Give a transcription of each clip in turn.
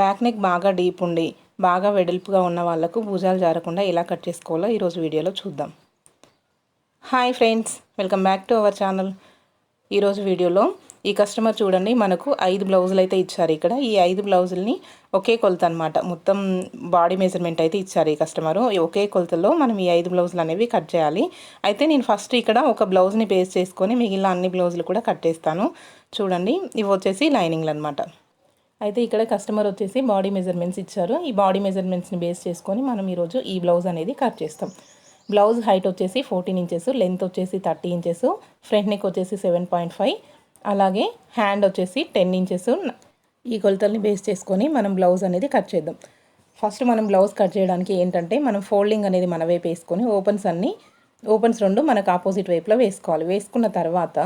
Back neck బాగా deep ఉండి బాగా వెడల్పుగా ఉన్న వాళ్ళకు భుజాలు జారకుండా ఎలా కట్ చేసుకోవాలో ఈరోజు వీడియోలో చూద్దాం. Hi friends welcome back to our channel. ఈరోజు వీడియోలో ఈ కస్టమర్ చూడండి మనకు ఐదు బ్లౌజులు అయితే ఇచ్చారు ఇక్కడ. ఈ ఐదు బ్లౌజుల్ని ఒకే కొలత అనమాట మొత్తం బాడీ మెజర్మెంట్ అయితే ఇచ్చారు ఈ కస్టమరు. ఒకే కొలతలో మనం ఈ ఐదు బ్లౌజులు అనేవి కట్ చేయాలి. అయితే నేను ఫస్ట్ ఇక్కడ ఒక బ్లౌజ్ని బేస్ చేసుకొని మిగిలిన అన్ని బ్లౌజులు కూడా కట్ చేస్తాను. చూడండి ఇవి వచ్చేసి లైనింగ్లు అనమాట అయితే ఇక్కడ కస్టమర్ వచ్చేసి బాడీ మెజర్మెంట్స్ ఇచ్చారు. ఈ బాడీ మెజర్మెంట్స్ని బేస్ చేసుకొని మనం ఈరోజు ఈ బ్లౌజ్ అనేది కట్ చేస్తాం. బ్లౌజ్ హైట్ వచ్చేసి ఫోర్టీన్ ఇంచెస్ లెంత్ వచ్చేసి థర్టీ ఇంచెస్ ఫ్రంట్ నెక్ వచ్చేసి సెవెన్ పాయింట్ ఫైవ్ అలాగే హ్యాండ్ వచ్చేసి టెన్ ఇంచెస్ ఈ కొలతల్ని బేస్ చేసుకొని మనం బ్లౌజ్ అనేది కట్ చేద్దాం. ఫస్ట్ మనం బ్లౌజ్ కట్ చేయడానికి ఏంటంటే మనం ఫోల్డింగ్ అనేది మన వైపు వేసుకొని ఓపెన్స్ అన్నీ ఓపెన్స్ రెండు మనకు ఆపోజిట్ వైపులో వేసుకోవాలి. వేసుకున్న తర్వాత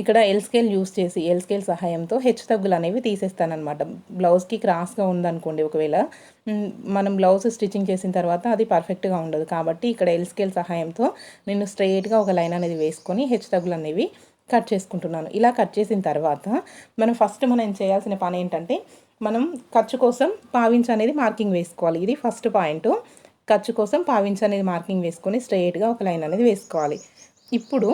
ఇక్కడ ఎల్ స్కేల్ యూస్ చేసి ఎల్ స్కేల్ సహాయంతో హెచ్చు తగ్గులు అనేవి తీసేస్తానమాట బ్లౌజ్కి క్రాస్గా ఉందనుకోండి ఒకవేళ మనం బ్లౌజ్ స్టిచ్చింగ్ చేసిన తర్వాత అది పర్ఫెక్ట్గా ఉండదు. కాబట్టి ఇక్కడ ఎల్ స్కేల్ సహాయంతో నేను స్ట్రైట్గా ఒక లైన్ అనేది వేసుకొని హెచ్చు తగ్గులు అనేవి కట్ చేసుకుంటున్నాను. ఇలా కట్ చేసిన తర్వాత మనం ఫస్ట్ మనం చేయాల్సిన పని ఏంటంటే మనం ఖర్చు కోసం పావించనేది మార్కింగ్ వేసుకోవాలి. ఇది ఫస్ట్ పాయింట్ ఖర్చు కోసం పావించు అనేది మార్కింగ్ వేసుకొని స్ట్రైట్గా ఒక లైన్ అనేది వేసుకోవాలి. ఇప్పుడు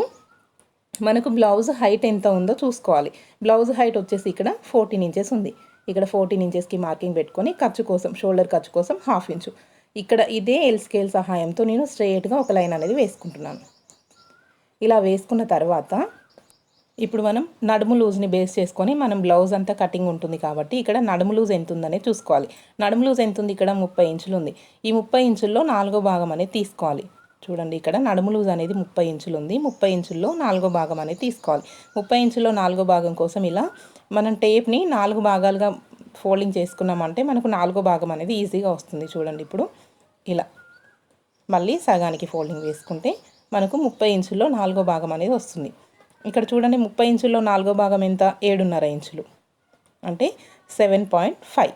మనకు బ్లౌజ్ హైట్ ఎంత ఉందో చూసుకోవాలి. బ్లౌజ్ హైట్ వచ్చేసి ఇక్కడ ఫోర్టీన్ ఇంచెస్ ఉంది. ఇక్కడ ఫోర్టీన్ ఇంచెస్కి మార్కింగ్ పెట్టుకొని ఖర్చు కోసం షోల్డర్ ఖర్చు కోసం హాఫ్ ఇంచు ఇక్కడ ఇదే ఎల్ స్కేల్ సహాయంతో నేను స్ట్రైట్గా ఒక లైన్ అనేది వేసుకుంటున్నాను. ఇలా వేసుకున్న తర్వాత ఇప్పుడు మనం నడుము లూజ్ని బేస్ చేసుకొని మనం బ్లౌజ్ అంతా కటింగ్ ఉంటుంది కాబట్టి ఇక్కడ నడుము లూజ్ ఎంత ఉందనే చూసుకోవాలి. నడుము లూజ్ ఎంత ఉంది? ఇక్కడ ముప్పై ఇంచులు ఉంది. ఈ ముప్పై ఇంచుల్లో నాలుగో భాగం అనేది తీసుకోవాలి. చూడండి ఇక్కడ నడుము లూజ్ అనేది ముప్పై ఇంచులు ఉంది. ముప్పై ఇంచుల్లో నాలుగో భాగం అనేది తీసుకోవాలి. ముప్పై ఇంచుల్లో నాలుగో భాగం కోసం ఇలా మనం టేప్ని నాలుగు భాగాలుగా ఫోల్డింగ్ చేసుకున్నామంటే మనకు నాలుగో భాగం అనేది ఈజీగా వస్తుంది. చూడండి ఇప్పుడు ఇలా మళ్ళీ సగానికి ఫోల్డింగ్ వేసుకుంటే మనకు ముప్పై ఇంచుల్లో నాలుగో భాగం అనేది వస్తుంది. ఇక్కడ చూడండి ముప్పై ఇంచుల్లో నాలుగో భాగం ఎంత? ఏడున్నర ఇంచులు. అంటే సెవెన్ పాయింట్ ఫైవ్.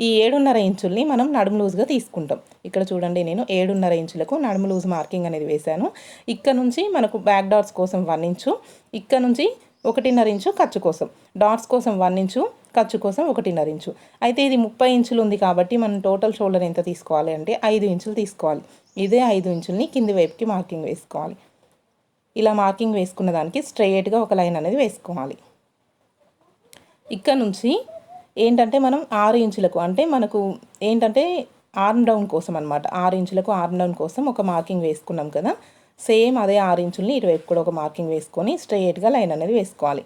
ఈ ఏడున్నర ఇంచుల్ని మనం నడుము లూజ్గా తీసుకుంటాం. ఇక్కడ చూడండి నేను ఏడున్నర ఇంచులకు నడుము లూజ్ మార్కింగ్ అనేది వేశాను. ఇక్కడ నుంచి మనకు బ్యాక్ డాట్స్ కోసం వన్ ఇంచు ఇక్కడ నుంచి ఒకటిన్నర ఇంచు ఖర్చు కోసం. డాట్స్ కోసం వన్ ఇంచు ఖర్చు కోసం ఒకటిన్నర ఇంచు. అయితే ఇది ముప్పై ఇంచులు ఉంది కాబట్టి మనం టోటల్ షోల్డర్ ఎంత తీసుకోవాలి అంటే ఐదు ఇంచులు తీసుకోవాలి. ఇదే ఐదు ఇంచుల్ని కింది వైపుకి మార్కింగ్ వేసుకోవాలి. ఇలా మార్కింగ్ వేసుకున్న దానికి స్ట్రైట్గా ఒక లైన్ అనేది వేసుకోవాలి. ఇక్కడ నుంచి ఏంటంటే మనం ఆరు ఇంచులకు అంటే మనకు ఏంటంటే ఆర్మ్ డౌన్ కోసం అనమాట ఆరు ఇంచులకు ఆర్మ్ డౌన్ కోసం ఒక మార్కింగ్ వేసుకున్నాం కదా. సేమ్ అదే ఆరు ఇంచుల్ని ఇటువైపు కూడా ఒక మార్కింగ్ వేసుకొని స్ట్రైట్గా లైన్ అనేది వేసుకోవాలి.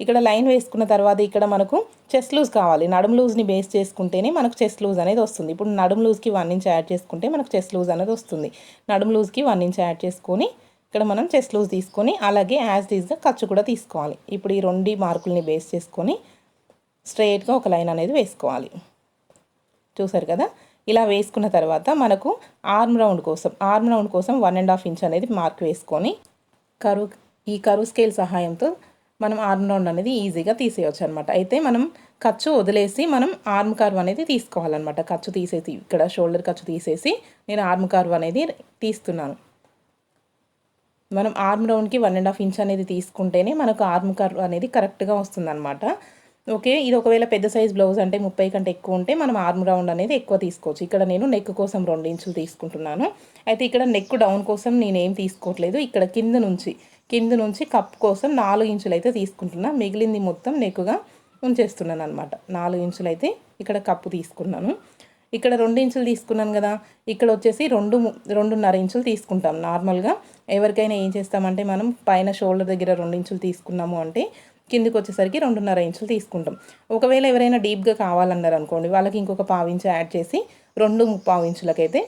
ఇక్కడ లైన్ వేసుకున్న తర్వాత ఇక్కడ మనకు చెస్ట్ లూజ్ కావాలి. నడుము లూజ్ని బేస్ చేసుకుంటేనే మనకు చెస్ట్ లూజ్ అనేది వస్తుంది. ఇప్పుడు నడుము లూజ్కి వన్ ఇంచ్ యాడ్ చేసుకుంటే మనకు చెస్ట్ లూజ్ అనేది వస్తుంది. నడుము లూజ్కి వన్ ఇంచ్ యాడ్ చేసుకొని ఇక్కడ మనం చెస్ట్ లూజ్ తీసుకొని అలాగే యాజ్ దీస్గా ఖర్చు కూడా తీసుకోవాలి. ఇప్పుడు ఈ రెండు మార్కుల్ని బేస్ చేసుకొని స్ట్రైట్గా ఒక లైన్ అనేది వేసుకోవాలి. చూసారు కదా? ఇలా వేసుకున్న తర్వాత మనకు ఆర్మ్ రౌండ్ కోసం ఆర్మ్ రౌండ్ కోసం వన్ అండ్ హాఫ్ ఇంచ్ అనేది మార్క్ వేసుకొని కరువు ఈ కరువు స్కేల్ సహాయంతో మనం ఆర్మ్ రౌండ్ అనేది ఈజీగా తీసేయచ్చు అనమాట అయితే మనం ఖర్చు వదిలేసి మనం ఆర్మ్ కర్వ్ అనేది తీసుకోవాలన్నమాట. ఖర్చు తీసేసి ఇక్కడ షోల్డర్ ఖర్చు తీసేసి నేను ఆర్మ్ కర్వ్ అనేది తీస్తున్నాను. మనం ఆర్మ్ రౌండ్కి వన్ అండ్ హాఫ్ ఇంచ్ అనేది తీసుకుంటేనే మనకు ఆర్మ్ కర్వ్ అనేది కరెక్ట్గా వస్తుందన్నమాట. ఓకే ఇది ఒకవేళ పెద్ద సైజ్ బ్లౌజ్ అంటే ముప్పై కంటే ఎక్కువ ఉంటే మనం ఆర్మ్ రౌండ్ అనేది ఎక్కువ తీసుకోవచ్చు. ఇక్కడ నేను నెక్ కోసం రెండు ఇంచులు తీసుకుంటున్నాను. అయితే ఇక్కడ నెక్ డౌన్ కోసం నేనేం తీసుకోవట్లేదు. ఇక్కడ కింద నుంచి కింద నుంచి కప్ కోసం నాలుగు ఇంచులు అయితే తీసుకుంటున్నా. మిగిలింది మొత్తం నెక్కుగా ఉంచేస్తున్నాను అనమాట నాలుగు ఇంచులు అయితే ఇక్కడ కప్పు తీసుకున్నాను. ఇక్కడ రెండు ఇంచులు తీసుకున్నాను కదా ఇక్కడ వచ్చేసి రెండు రెండున్నర ఇంచులు తీసుకుంటాం నార్మల్గా. ఎవరికైనా ఏం చేస్తామంటే మనం పైన షోల్డర్ దగ్గర రెండు ఇంచులు తీసుకున్నాము అంటే కిందికి వచ్చేసరికి రెండున్నర ఇంచులు తీసుకుంటాం. ఒకవేళ ఎవరైనా డీప్గా కావాలన్నారు అనుకోండి వాళ్ళకి ఇంకొక పావు ఇంచు యాడ్ చేసి రెండు ముప్పావు ఇంచులకైతే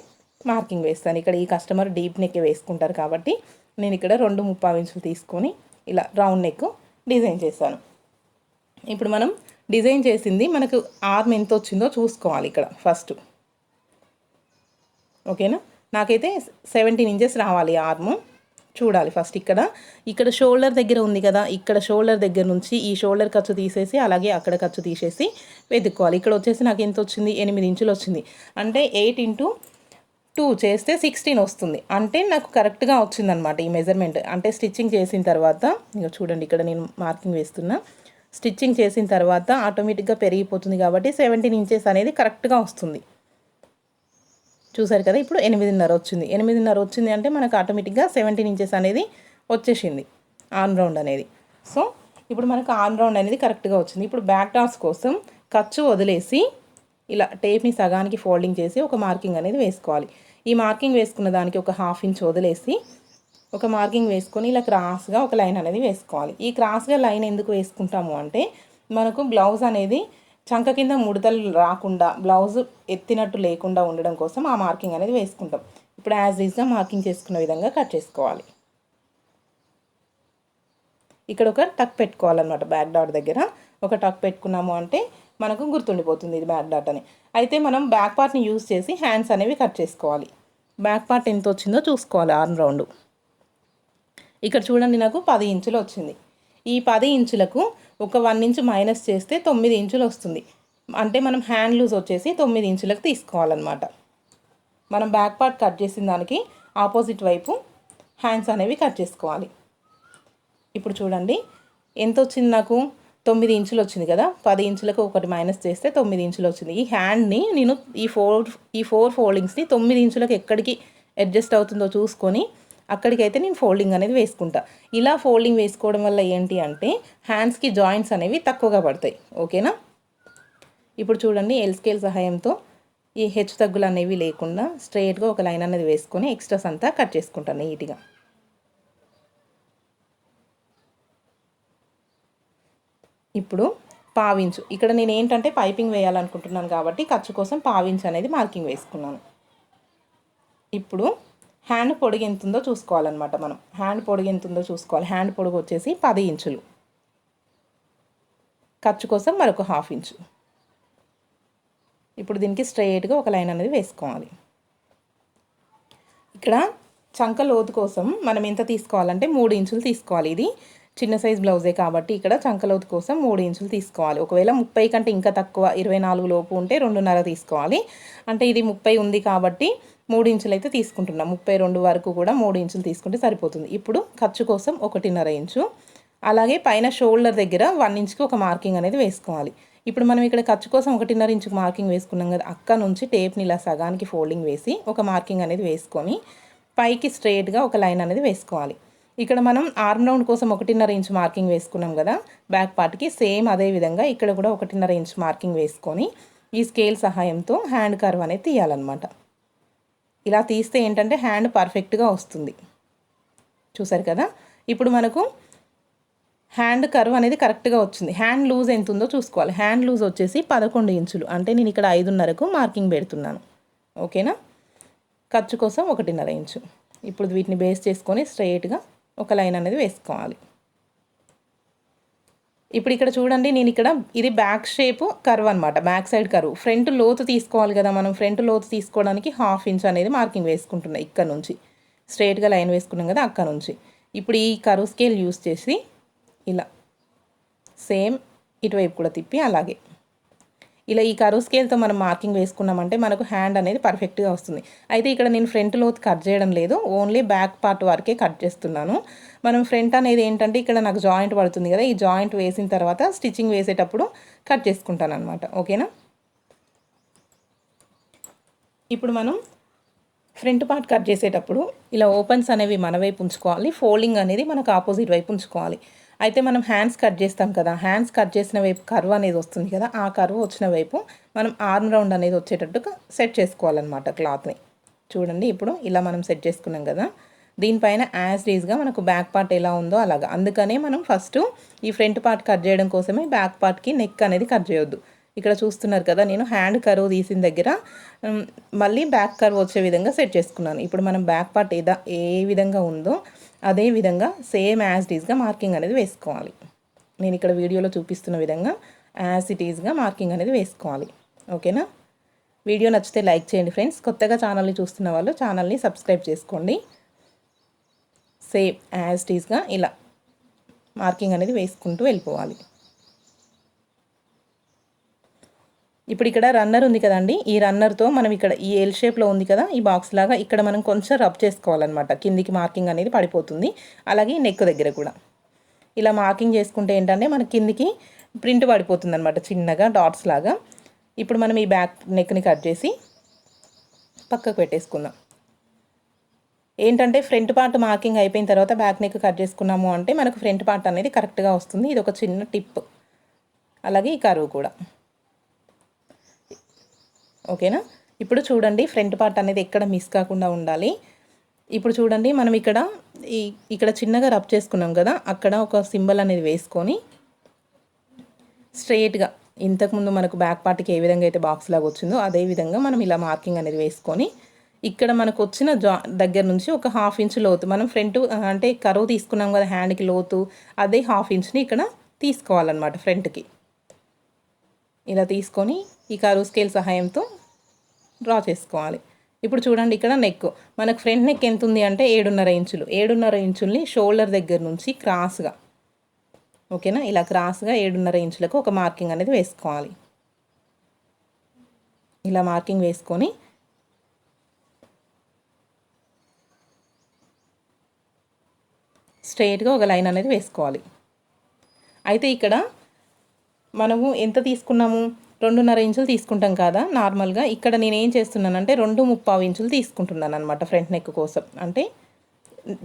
మార్కింగ్ వేస్తాను. ఇక్కడ ఈ కస్టమర్ డీప్ నెక్ వేసుకుంటారు కాబట్టి నేను ఇక్కడ రెండు ముప్పావు ఇంచులు తీసుకొని ఇలా రౌండ్ నెక్ డిజైన్ చేశాను. ఇప్పుడు మనం డిజైన్ చేసింది మనకు ఆర్మ్ ఎంత వచ్చిందో చూసుకోవాలి ఇక్కడ ఫస్ట్. ఓకేనా? నాకైతే సెవెంటీన్ ఇంచెస్ రావాలి ఆర్మ్. చూడాలి ఫస్ట్ ఇక్కడ. ఇక్కడ షోల్డర్ దగ్గర ఉంది కదా ఇక్కడ షోల్డర్ దగ్గర నుంచి ఈ షోల్డర్ ఖర్చు తీసేసి అలాగే అక్కడ ఖర్చు తీసేసి వెతుక్కోవాలి. ఇక్కడ వచ్చేసి నాకు ఎంత వచ్చింది? ఎనిమిది ఇంచులు వచ్చింది. అంటే ఎయిట్ ఇంటూ టూ చేస్తే సిక్స్టీన్ వస్తుంది. అంటే నాకు కరెక్ట్గా వచ్చిందనమాట ఈ మెజర్మెంట్ అంటే స్టిచ్చింగ్ చేసిన తర్వాత ఇక చూడండి ఇక్కడ నేను మార్కింగ్ వేస్తున్నా. స్టిచ్చింగ్ చేసిన తర్వాత ఆటోమేటిక్గా పెరిగిపోతుంది కాబట్టి సెవెంటీన్ ఇంచెస్ అనేది కరెక్ట్గా వస్తుంది. చూసారు కదా ఇప్పుడు ఎనిమిదిన్నర వచ్చింది. ఎనిమిదిన్నర వచ్చింది అంటే మనకు ఆటోమేటిక్గా సెవెంటీన్ ఇంచెస్ అనేది వచ్చేసింది ఆన్ రౌండ్ అనేది. సో ఇప్పుడు మనకు ఆన్ రౌండ్ అనేది కరెక్ట్గా వచ్చింది. ఇప్పుడు బ్యాక్ టాస్ కోసం ఖర్చు వదిలేసి ఇలా టేప్ని సగానికి ఫోల్డింగ్ చేసి ఒక మార్కింగ్ అనేది వేసుకోవాలి. ఈ మార్కింగ్ వేసుకున్న దానికి ఒక హాఫ్ ఇంచ్ వదిలేసి ఒక మార్కింగ్ వేసుకొని ఇలా క్రాస్గా ఒక లైన్ అనేది వేసుకోవాలి. ఈ క్రాస్గా లైన్ ఎందుకు వేసుకుంటాము అంటే మనకు బ్లౌజ్ అనేది చంక కింద ముడతలు రాకుండా బ్లౌజ్ ఎత్తినట్టు లేకుండా ఉండడం కోసం ఆ మార్కింగ్ అనేది వేసుకుంటాం. ఇప్పుడు యాజ్ ఈజ్గా మార్కింగ్ చేసుకున్న విధంగా కట్ చేసుకోవాలి. ఇక్కడ ఒక టక్ పెట్టుకోవాలన్నమాట బ్యాక్ డాట్ దగ్గర. ఒక టక్ పెట్టుకున్నాము అంటే మనకు గుర్తుండిపోతుంది ఇది బ్యాక్ డాట్ అని. అయితే మనం బ్యాక్ పార్ట్ని యూజ్ చేసి హ్యాండ్స్ అనేవి కట్ చేసుకోవాలి. బ్యాక్ పార్ట్ ఎంత వచ్చిందో చూసుకోవాలి ఆర్మ్ రౌండ్ ఇక్కడ చూడండి నాకు పది ఇంచులు వచ్చింది. ఈ పది ఇంచులకు ఒక వన్ ఇంచు మైనస్ చేస్తే తొమ్మిది ఇంచులు వస్తుంది. అంటే మనం హ్యాండ్ లూజ్ వచ్చేసి తొమ్మిది ఇంచులకు తీసుకోవాలన్నమాట. మనం బ్యాక్ పార్ట్ కట్ చేసిన దానికి ఆపోజిట్ వైపు హ్యాండ్స్ అనేవి కట్ చేసుకోవాలి. ఇప్పుడు చూడండి ఎంత వచ్చింది నాకు? తొమ్మిది ఇంచులు వచ్చింది కదా. పది ఇంచులకు ఒకటి మైనస్ చేస్తే తొమ్మిది ఇంచులు వచ్చింది. ఈ హ్యాండ్ని నేను ఈ ఫోర్ ఈ ఫోర్ ఫోల్డింగ్స్ని తొమ్మిది ఇంచులకు ఎక్కడికి అడ్జస్ట్ అవుతుందో చూసుకొని అక్కడికైతే నేను ఫోల్డింగ్ అనేది వేసుకుంటా. ఇలా ఫోల్డింగ్ వేసుకోవడం వల్ల ఏంటి అంటే హ్యాండ్స్కి జాయింట్స్ అనేవి తక్కువగా పడతాయి. ఓకేనా? ఇప్పుడు చూడండి ఎల్ స్కేల్ సహాయంతో ఈ హెచ్చు తగ్గులు అనేవి లేకుండా స్ట్రైట్గా ఒక లైన్ అనేది వేసుకొని ఎక్స్ట్రాస్ అంతా కట్ చేసుకుంటాను నీట్గా. ఇప్పుడు పావించు. ఇక్కడ నేను ఏంటంటే పైపింగ్ వేయాలనుకుంటున్నాను కాబట్టి ఖర్చు కోసం పావించు అనేది మార్కింగ్ వేసుకున్నాను. ఇప్పుడు హ్యాండ్ పొడిగి ఎంత ఉందో చూసుకోవాలన్నమాట మనం. హ్యాండ్ పొడుగు ఎంత ఉందో చూసుకోవాలి. హ్యాండ్ పొడుగు వచ్చేసి పది ఇంచులు. ఖర్చు కోసం మరొక హాఫ్ ఇంచు. ఇప్పుడు దీనికి స్ట్రైట్గా ఒక లైన్ అనేది వేసుకోవాలి. ఇక్కడ చంక లోతు కోసం మనం ఎంత తీసుకోవాలంటే మూడు ఇంచులు తీసుకోవాలి. ఇది చిన్న సైజ్ బ్లౌజే కాబట్టి ఇక్కడ చంకలోతు కోసం మూడు ఇంచులు తీసుకోవాలి. ఒకవేళ ముప్పై కంటే ఇంకా తక్కువ ఇరవై నాలుగు లోపు ఉంటే రెండున్నర తీసుకోవాలి. అంటే ఇది ముప్పై ఉంది కాబట్టి మూడు ఇంచులు అయితే తీసుకుంటున్నాం. ముప్పై రెండు వరకు కూడా మూడు ఇంచులు తీసుకుంటే సరిపోతుంది. ఇప్పుడు ఖర్చు కోసం ఒకటిన్నర ఇంచు. అలాగే పైన షోల్డర్ దగ్గర వన్ ఇంచ్కి ఒక మార్కింగ్ అనేది వేసుకోవాలి. ఇప్పుడు మనం ఇక్కడ ఖర్చు కోసం ఒకటిన్నర ఇంచుకు మార్కింగ్ వేసుకున్నాం కదా అక్క నుంచి టేప్ని ఇలా సగానికి ఫోల్డింగ్ వేసి ఒక మార్కింగ్ అనేది వేసుకొని పైకి స్ట్రేట్గా ఒక లైన్ అనేది వేసుకోవాలి. ఇక్కడ మనం ఆర్మ్ రౌండ్ కోసం ఒకటిన్నర ఇంచ్ మార్కింగ్ వేసుకున్నాం కదా బ్యాక్ పార్ట్కి సేమ్ అదే విధంగా ఇక్కడ కూడా ఒకటిన్నర ఇంచ్ మార్కింగ్ వేసుకొని ఈ స్కేల్ సహాయంతో హ్యాండ్ కర్వ్ అనేది తీయాలన్నమాట. ఇలా తీస్తే ఏంటంటే హ్యాండ్ పర్ఫెక్ట్గా వస్తుంది. చూసారు కదా? ఇప్పుడు మనకు హ్యాండ్ కర్వ్ అనేది కరెక్ట్గా వచ్చింది. హ్యాండ్ లూజ్ ఎంత ఉందో చూసుకోవాలి. హ్యాండ్ లూజ్ వచ్చేసి పదకొండు ఇంచులు. అంటే నేను ఇక్కడ ఐదున్నరకు మార్కింగ్ పెడుతున్నాను. ఓకేనా ఖర్చు కోసం ఒకటిన్నర ఇంచు. ఇప్పుడు వీటిని బేస్ చేసుకొని స్ట్రైట్గా ఒక లైన్ అనేది వేసుకోవాలి. ఇప్పుడు ఇక్కడ చూడండి నేను ఇక్కడ ఇది బ్యాక్ షేప్ కర్వ్ అనమాట బ్యాక్ సైడ్ కర్వ్ ఫ్రంట్ లోతు తీసుకోవాలి కదా మనం. ఫ్రంట్ లోతు తీసుకోవడానికి హాఫ్ ఇంచ్ అనేది మార్కింగ్ వేసుకుంటున్నాం ఇక్కడ నుంచి. స్ట్రైట్గా లైన్ వేసుకున్నాం కదా అక్కడ నుంచి. ఇప్పుడు ఈ కర్వ్ స్కేల్ యూస్ చేసి ఇలా సేమ్ ఇటువైపు కూడా తిప్పి అలాగే. ఇలా ఈ కరువు స్కేల్తో మనం మార్కింగ్ వేసుకున్నామంటే మనకు హ్యాండ్ అనేది పర్ఫెక్ట్గా వస్తుంది. అయితే ఇక్కడ నేను ఫ్రంట్ లోతు కట్ చేయడం లేదు. ఓన్లీ బ్యాక్ పార్ట్ వరకే కట్ చేస్తున్నాను. మనం ఫ్రంట్ అనేది ఏంటంటే ఇక్కడ నాకు జాయింట్ పడుతుంది కదా ఈ జాయింట్ వేసిన తర్వాత స్టిచ్చింగ్ వేసేటప్పుడు కట్ చేసుకుంటాను అనమాట ఓకేనా? ఇప్పుడు మనం ఫ్రంట్ పార్ట్ కట్ చేసేటప్పుడు ఇలా ఓపెన్స్ అనేవి మన వైపు ఉంచుకోవాలి. ఫోల్డింగ్ అనేది మనకు ఆపోజిట్ వైపు ఉంచుకోవాలి. అయితే మనం హ్యాండ్స్ కట్ చేస్తాం కదా హ్యాండ్స్ కట్ చేసిన వైపు కర్వ్ అనేది వస్తుంది కదా ఆ కర్వ్ వచ్చిన వైపు మనం ఆర్మ్ రౌండ్ అనేది వచ్చేటట్టుగా సెట్ చేసుకోవాలన్నమాట క్లాత్ని చూడండి ఇప్పుడు ఇలా మనం సెట్ చేసుకున్నాం కదా దీనిపైన యాజ్ డీజ్గా మనకు బ్యాక్ పార్ట్ ఎలా ఉందో అలాగా. అందుకనే మనం ఫస్ట్ ఈ ఫ్రంట్ పార్ట్ కట్ చేయడం కోసమే బ్యాక్ పార్ట్కి నెక్ అనేది కట్ చేయొద్దు. ఇక్కడ చూస్తున్నారు కదా నేను హ్యాండ్ కర్వ్ తీసిన దగ్గర మళ్ళీ బ్యాక్ కర్వ్ వచ్చే విధంగా సెట్ చేసుకున్నాను. ఇప్పుడు మనం బ్యాక్ పార్ట్ ఏదా ఏ విధంగా ఉందో అదే విధంగా సేమ్ యాజ్ ఈజ్గా మార్కింగ్ అనేది వేసుకోవాలి. నేను ఇక్కడ వీడియోలో చూపిస్తున్న విధంగా యాజ్ ఇట్ ఈజ్గా మార్కింగ్ అనేది వేసుకోవాలి. ఓకేనా వీడియో నచ్చితే లైక్ చేయండి ఫ్రెండ్స్ కొత్తగా ఛానల్ని చూస్తున్న వాళ్ళు ఛానల్ని సబ్స్క్రైబ్ చేసుకోండి. సేమ్ యాజ్ ఈజ్గా ఇలా మార్కింగ్ అనేది వేసుకుంటూ వెళ్ళిపోవాలి. ఇప్పుడు ఇక్కడ రన్నర్ ఉంది కదండి. ఈ రన్నర్తో మనం ఇక్కడ ఈ ఎల్ షేప్లో ఉంది కదా ఈ బాక్స్ లాగా ఇక్కడ మనం కొంచెం రబ్ చేసుకోవాలన్నమాట. కిందికి మార్కింగ్ అనేది పడిపోతుంది. అలాగే నెక్ దగ్గర కూడా. ఇలా మార్కింగ్ చేసుకుంటే ఏంటంటే మన కిందికి ప్రింట్ పడిపోతుంది అనమాట చిన్నగా డాట్స్ లాగా. ఇప్పుడు మనం ఈ బ్యాక్ నెక్ని కట్ చేసి పక్కకు పెట్టేసుకుందాం. ఏంటంటే ఫ్రంట్ పార్ట్ మార్కింగ్ అయిపోయిన తర్వాత బ్యాక్ నెక్ కట్ చేసుకున్నాము అంటే మనకు ఫ్రంట్ పార్ట్ అనేది కరెక్ట్గా వస్తుంది. ఇది ఒక చిన్న టిప్ అలాగే ఈ కరువు కూడా. ఓకేనా? ఇప్పుడు చూడండి ఫ్రంట్ పార్ట్ అనేది ఎక్కడ మిస్ కాకుండా ఉండాలి. ఇప్పుడు చూడండి మనం ఇక్కడ ఈ ఇక్కడ చిన్నగా రబ్ చేసుకున్నాం కదా అక్కడ ఒక సింబల్ అనేది వేసుకొని స్ట్రెయిట్గా ఇంతకుముందు మనకు బ్యాక్ పార్ట్కి ఏ విధంగా అయితే బాక్స్ లాగా వచ్చిందో అదే విధంగా మనం ఇలా మార్కింగ్ అనేది వేసుకొని ఇక్కడ మనకు వచ్చిన జా దగ్గర నుంచి ఒక హాఫ్ ఇంచ్ లోతు మనం ఫ్రంట్ అంటే కరువు తీసుకున్నాం కదా హ్యాండ్కి లోతు అదే హాఫ్ ఇంచ్ని ఇక్కడ తీసుకోవాలన్నమాట ఫ్రంట్కి ఇలా తీసుకొని ఈ కరువు స్కేల్ సహాయంతో డ్రా చేసుకోవాలి. ఇప్పుడు చూడండి ఇక్కడ నెక్ మనకు ఫ్రంట్ నెక్ ఎంత ఉంది అంటే ఏడున్నర ఇంచులు. ఏడున్నర ఇంచుల్ని షోల్డర్ దగ్గర నుంచి క్రాస్గా ఓకేనా ఇలా క్రాస్గా ఏడున్నర ఇంచులకు ఒక మార్కింగ్ అనేది వేసుకోవాలి. ఇలా మార్కింగ్ వేసుకొని స్ట్రైట్గా ఒక లైన్ అనేది వేసుకోవాలి. అయితే ఇక్కడ మనము ఎంత తీసుకున్నాము? రెండున్నర ఇంచులు తీసుకుంటాం కదా నార్మల్గా. ఇక్కడ నేను ఏం చేస్తున్నానంటే రెండు ముప్పావు ఇంచులు తీసుకుంటున్నాను అనమాట ఫ్రంట్ నెక్ కోసం. అంటే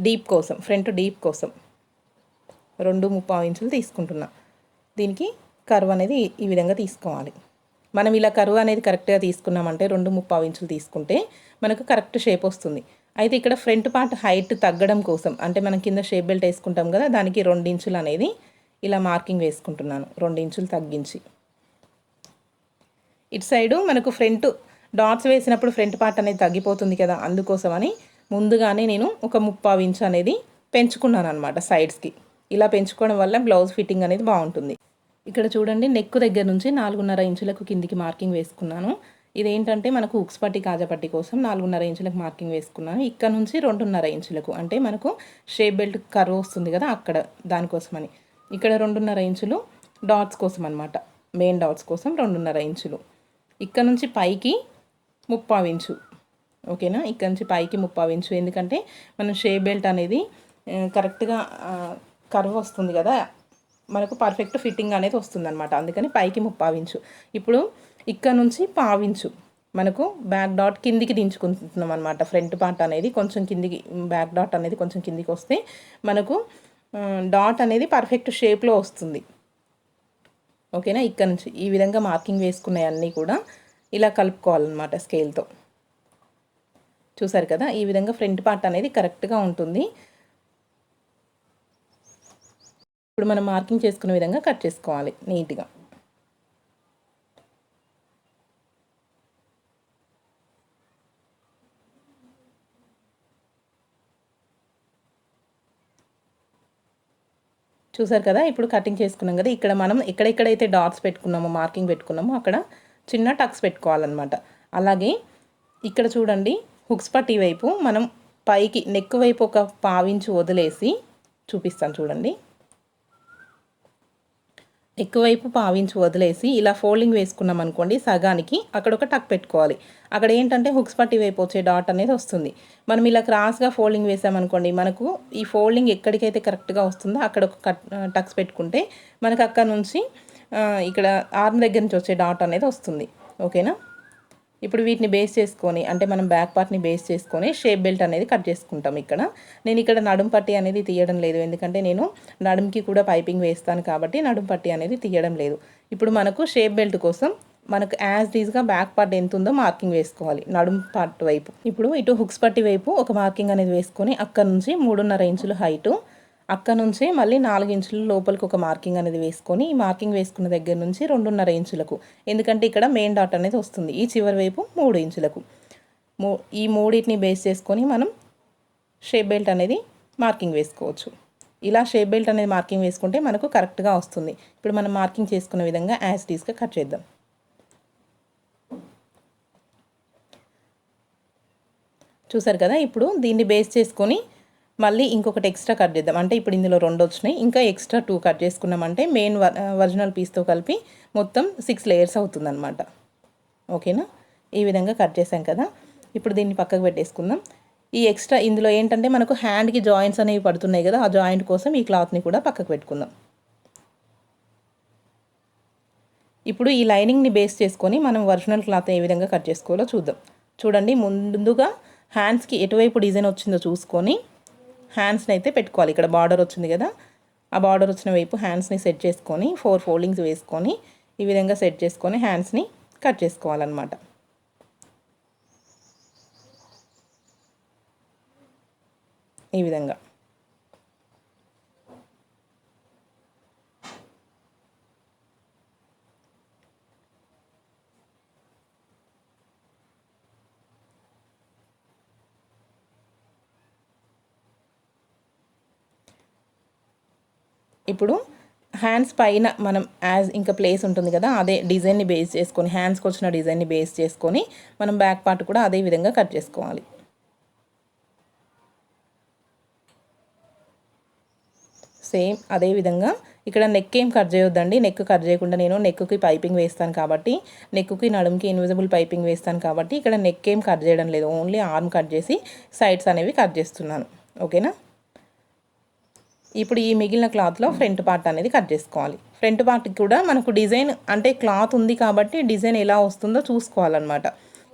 డీప్ కోసం ఫ్రంట్ డీప్ కోసం. రెండు ముప్పావు ఇంచులు తీసుకుంటున్నా. దీనికి కరువు అనేది ఈ విధంగా తీసుకోవాలి. మనం ఇలా కరువు అనేది కరెక్ట్గా తీసుకున్నామంటే రెండు ముప్పావు ఇంచులు తీసుకుంటే మనకు కరెక్ట్ షేప్ వస్తుంది. అయితే ఇక్కడ ఫ్రంట్ పార్ట్ హైట్ తగ్గడం కోసం అంటే మనం కింద షేప్ బెల్ట్ వేసుకుంటాం కదా దానికి రెండు ఇంచులు అనేది ఇలా మార్కింగ్ వేసుకుంటున్నాను. రెండు ఇంచులు తగ్గించి. ఇటు సైడు మనకు ఫ్రంట్ డాట్స్ వేసినప్పుడు ఫ్రంట్ పార్ట్ అనేది తగ్గిపోతుంది కదా అందుకోసమని ముందుగానే నేను ఒక ముప్పావు ఇంచు అనేది పెంచుకున్నాను అనమాట సైడ్స్కి. ఇలా పెంచుకోవడం వల్ల బ్లౌజ్ ఫిట్టింగ్ అనేది బాగుంటుంది. ఇక్కడ చూడండి నెక్ దగ్గర నుంచి నాలుగున్నర ఇంచులకు కిందికి మార్కింగ్ వేసుకున్నాను. ఇదేంటంటే మనకు ఉక్స్ పట్టి కాజపట్టి కోసం నాలుగున్నర ఇంచులకు మార్కింగ్ వేసుకున్నాను. ఇక్కడ నుంచి రెండున్నర ఇంచులకు అంటే మనకు షేప్ బెల్ట్ కర్వ్ వస్తుంది కదా అక్కడ దానికోసమని. ఇక్కడ రెండున్నర ఇంచులు డాట్స్ కోసం అనమాట మెయిన్ డాట్స్ కోసం రెండున్నర ఇంచులు. ఇక్కడ నుంచి పైకి ముప్పావు ఇంచు. ఓకేనా? ఇక్కడ నుంచి పైకి ముప్పావు ఇంచు. ఎందుకంటే మనం షేప్ బెల్ట్ అనేది కరెక్ట్గా కర్వ్ వస్తుంది కదా? మనకు పర్ఫెక్ట్ ఫిట్టింగ్ అనేది వస్తుంది అనమాట అందుకని పైకి ముప్పావించు ఇప్పుడు ఇక్కడ నుంచి పావించు మనకు బ్యాక్ డాట్ కిందికి దించుకుంటున్నాం అనమాట ఫ్రంట్ పార్ట్ అనేది కొంచెం కిందికి బ్యాక్ డాట్ అనేది కొంచెం కిందికి వస్తే మనకు డాట్ అనేది పర్ఫెక్ట్ షేప్లో వస్తుంది. ఓకేనా? ఇక్కడ నుంచి ఈ విధంగా మార్కింగ్ వేసుకున్నవన్నీ కూడా. ఇలా కలుపుకోవాలన్నమాట స్కేల్తో చూసారు కదా? ఈ విధంగా ఫ్రంట్ పార్ట్ అనేది కరెక్ట్గా ఉంటుంది. ఇప్పుడు మనం మార్కింగ్ చేసుకునే విధంగా కట్ చేసుకోవాలి నీట్గా చూసారు కదా? ఇప్పుడు కటింగ్ చేసుకున్నాం కదా? ఇక్కడ మనం ఎక్కడెక్కడైతే డాట్స్ పెట్టుకున్నామో మార్కింగ్ పెట్టుకున్నామో అక్కడ చిన్న టక్స్ పెట్టుకోవాలన్నమాట. అలాగే ఇక్కడ చూడండి హుక్స్ పట్టి వైపు మనం పైకి నెక్ వైపు ఒక పావించి వదిలేసి చూపిస్తాను చూడండి. ఎక్కువైపు పావించి వదిలేసి ఇలా ఫోల్డింగ్ వేసుకున్నాం అనుకోండి సగానికి అక్కడ ఒక టక్ పెట్టుకోవాలి. అక్కడ ఏంటంటే హుక్స్ పట్టి వైపు వచ్చే డాట్ అనేది వస్తుంది. మనం ఇలా క్రాస్గా ఫోల్డింగ్ వేసామనుకోండి మనకు ఈ ఫోల్డింగ్ ఎక్కడికైతే కరెక్ట్గా వస్తుందో అక్కడ ఒక కట్ టక్స్ పెట్టుకుంటే మనకు అక్కడ నుంచి ఇక్కడ ఆర్మ్ దగ్గర నుంచి వచ్చే డాట్ అనేది వస్తుంది. ఓకేనా? ఇప్పుడు వీటిని బేస్ చేసుకొని అంటే మనం బ్యాక్ పార్ట్ని బేస్ చేసుకొని షేప్ బెల్ట్ అనేది కట్ చేసుకుంటాం ఇక్కడ. నేను ఇక్కడ నడుం పట్టి అనేది తీయడం లేదు ఎందుకంటే నేను నడుంకి కూడా పైపింగ్ వేస్తాను కాబట్టి నడుం పట్టి అనేది తీయడం లేదు. ఇప్పుడు మనకు షేప్ బెల్ట్ కోసం మనకు యాజ్ డీజ్గా బ్యాక్ పార్ట్ ఎంత ఉందో మార్కింగ్ వేసుకోవాలి నడుం పార్ట్ వైపు. ఇప్పుడు ఇటు హుక్స్ పట్టి వైపు ఒక మార్కింగ్ అనేది వేసుకొని అక్కడ నుంచి మూడున్నర ఇంచులు హైటు అక్కడ నుంచి మళ్ళీ నాలుగు ఇంచుల లోపలికి ఒక మార్కింగ్ అనేది వేసుకొని ఈ మార్కింగ్ వేసుకున్న దగ్గర నుంచి రెండున్నర ఇంచులకు. ఎందుకంటే ఇక్కడ మెయిన్ డాట్ అనేది వస్తుంది. ఈ చివరి వైపు మూడు ఇంచులకు. మూ ఈ మూడింటిని బేస్ చేసుకొని మనం షేప్ బెల్ట్ అనేది మార్కింగ్ వేసుకోవచ్చు. ఇలా షేప్ బెల్ట్ అనేది మార్కింగ్ వేసుకుంటే మనకు కరెక్ట్గా వస్తుంది. ఇప్పుడు మనం మార్కింగ్ చేసుకున్న విధంగా యాజ్ టీస్గా కట్ చేద్దాం. చూసారు కదా? ఇప్పుడు దీన్ని బేస్ చేసుకొని మళ్ళీ ఇంకొకటి ఎక్స్ట్రా కట్ చేద్దాం. అంటే ఇప్పుడు ఇందులో రెండు వచ్చినాయి. ఇంకా ఎక్స్ట్రా టూ కట్ చేసుకున్నామంటే మెయిన్ ఒరిజినల్ పీస్తో కలిపి మొత్తం సిక్స్ లేయర్స్ అవుతుందన్నమాట. ఓకేనా? ఈ విధంగా కట్ చేసాం కదా. ఇప్పుడు దీన్ని పక్కకు పెట్టేసుకుందాం. ఈ ఎక్స్ట్రా ఇందులో ఏంటంటే మనకు హ్యాండ్కి జాయింట్స్ అనేవి పడుతున్నాయి కదా. ఆ జాయింట్ కోసం ఈ క్లాత్ని కూడా పక్కకు పెట్టుకుందాం. ఇప్పుడు ఈ లైనింగ్ని బేస్ చేసుకొని మనం ఒరిజినల్ క్లాత్ ఏ విధంగా కట్ చేసుకోవాలో చూద్దాం. చూడండి ముందుగా హ్యాండ్స్కి ఎటువైపు డిజైన్ వచ్చిందో చూసుకొని హ్యాండ్స్ని అయితే పెట్టుకోవాలి. ఇక్కడ బార్డర్ వచ్చింది కదా ఆ బార్డర్ వచ్చిన వైపు హ్యాండ్స్ని సెట్ చేసుకొని ఫోర్ ఫోల్డింగ్స్ వేసుకొని ఈ విధంగా సెట్ చేసుకొని హ్యాండ్స్ని కట్ చేసుకోవాలన్నమాట. ఈ విధంగా. ఇప్పుడు హ్యాండ్స్ పైన మనం యాజ్ ఇంకా ప్లేస్ ఉంటుంది కదా అదే డిజైన్ని బేస్ చేసుకొని హ్యాండ్స్కి వచ్చిన డిజైన్ని బేస్ చేసుకొని మనం బ్యాక్ పార్ట్ కూడా అదే విధంగా కట్ చేసుకోవాలి. సేమ్ అదే విధంగా ఇక్కడ నెక్ ఏం కట్ చేయొద్దండి. నెక్ కట్ చేయకుండా నేను నెక్కి పైపింగ్ వేస్తాను కాబట్టి నెక్కి నడుముకి ఇన్విజిబుల్ పైపింగ్ వేస్తాను కాబట్టి ఇక్కడ నెక్ ఏం కట్ చేయడం లేదు. ఓన్లీ ఆర్మ్ కట్ చేసి సైడ్స్ అనేవి కట్ చేస్తున్నాను. ఓకేనా ఇప్పుడు ఈ మిగిలిన క్లాత్లో ఫ్రంట్ పార్ట్ అనేది కట్ చేసుకోవాలి. ఫ్రంట్ పార్ట్కి కూడా మనకు డిజైన్ అంటే క్లాత్ ఉంది కాబట్టి డిజైన్ ఎలా వస్తుందో చూసుకోవాలన్నమాట.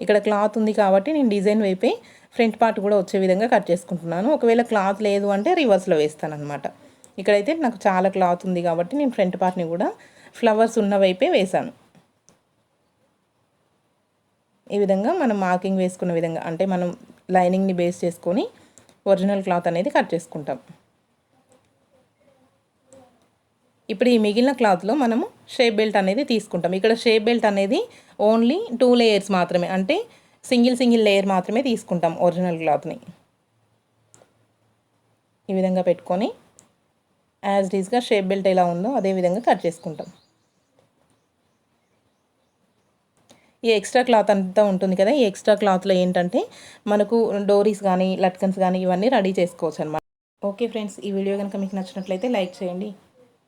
ఇక్కడ క్లాత్ ఉంది కాబట్టి నేను డిజైన్ వైపే ఫ్రంట్ పార్ట్ కూడా వచ్చే విధంగా కట్ చేసుకుంటున్నాను. ఒకవేళ క్లాత్ లేదు అంటే రివర్స్లో వేస్తాను అనమాట ఇక్కడైతే నాకు చాలా క్లాత్ ఉంది కాబట్టి నేను ఫ్రంట్ పార్ట్ని కూడా ఫ్లవర్స్ ఉన్న వైపే వేశాను. ఈ విధంగా మనం మార్కింగ్ వేసుకున్న విధంగా అంటే మనం లైనింగ్ని బేస్ చేసుకొని ఒరిజినల్ క్లాత్ అనేది కట్ చేసుకుంటాం. ఇప్పుడు ఈ మిగిలిన క్లాత్లో మనము షేప్ బెల్ట్ అనేది తీసుకుంటాం. ఇక్కడ షేప్ బెల్ట్ అనేది ఓన్లీ టూ లేయర్స్ మాత్రమే అంటే సింగిల్ సింగిల్ లేయర్ మాత్రమే తీసుకుంటాం ఒరిజినల్ క్లాత్ని. ఈ విధంగా పెట్టుకొని యాజ్ డీస్గా షేప్ బెల్ట్ ఎలా ఉందో అదే విధంగా కట్ చేసుకుంటాం. ఈ ఎక్స్ట్రా క్లాత్ అంతా ఉంటుంది కదా ఈ ఎక్స్ట్రా క్లాత్లో ఏంటంటే మనకు డోరీస్ కానీ లట్కన్స్ కానీ ఇవన్నీ రెడీ చేసుకోవచ్చు అనమాట ఓకే ఫ్రెండ్స్ ఈ వీడియో కనుక మీకు నచ్చినట్లయితే లైక్ చేయండి.